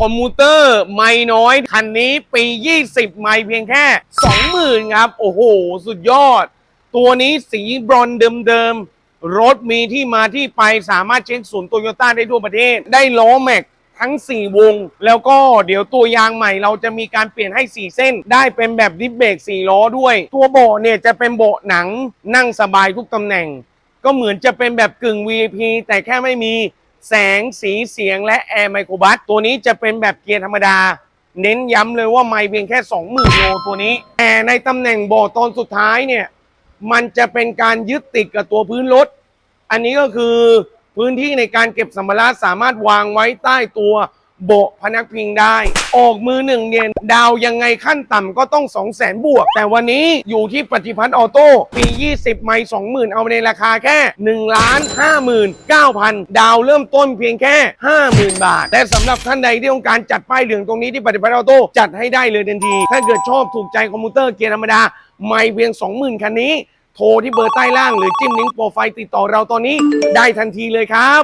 คอมมูเตอร์ไม่น้อย คันนี้ปี 20 ไม่เพียงแค่ 20,000 ครับ โอ้โห สุดยอด ตัวนี้สีบรอนซ์เดิมๆ รถมีที่มาที่ไปสามารถเช็คศูนย์โตโยต้าได้ทั่วประเทศ ได้ล้อแม็กทั้ง 4 วง แล้วก็เดี๋ยวตัวยางใหม่เราจะมีการเปลี่ยนให้ 4 เส้น ได้เป็นแบบดิฟเบรก4ล้อด้วย ตัวเบาะเนี่ยจะเป็นเบาะหนังนั่งสบายทุกตำแหน่ง ก็เหมือนจะเป็นแบบกึ่ง VIP แต่แค่ไม่มี แสงสีเสียงและแอร์ไมโครบัสตัวนี้จะเป็นแบบเกียร์ธรรมดา เน้นย้ำเลยว่าไม่เพียงแค่ 20,000โลตัวนี้แต่ในตำแหน่งเบาตอนสุดท้ายเนี่ย มันจะเป็นการยึดติดกับตัวพื้นรถ อันนี้ก็คือพื้นที่ในการเก็บสัมภาระสามารถวางไว้ใต้ตัว โบะพนักพิงได้ ออกมือหนึ่งเนี่ยดาวยังไงขั้นต่ำก็ต้อง 2 0 0แสนบวก แต่วันนี้อยู่ที่ปฏิพัฒน์ออโต้ปี 20 ไม่ 20,000 เอาในราคาแค่ 1 ล้าน 59,000 ดาวเริ่มต้นเพียงแค่ 50,000 บาท และสำหรับท่านใดที่ต้องการจัดป้ายเหลืองตรงนี้ที่ปฏิพัฒน์ออโต้จัดให้ได้เลยทันที ถ้าเกิดชอบถูกใจคอมพิวเตอร์เกียร์ธรรมดาไม่เพียง 20,000 คันนี้ โทรที่เบอร์ใต้ล่างหรือจิ้มลิงก์โปรไฟล์ติดต่อเราตอนนี้ได้ทันทีเลยครับ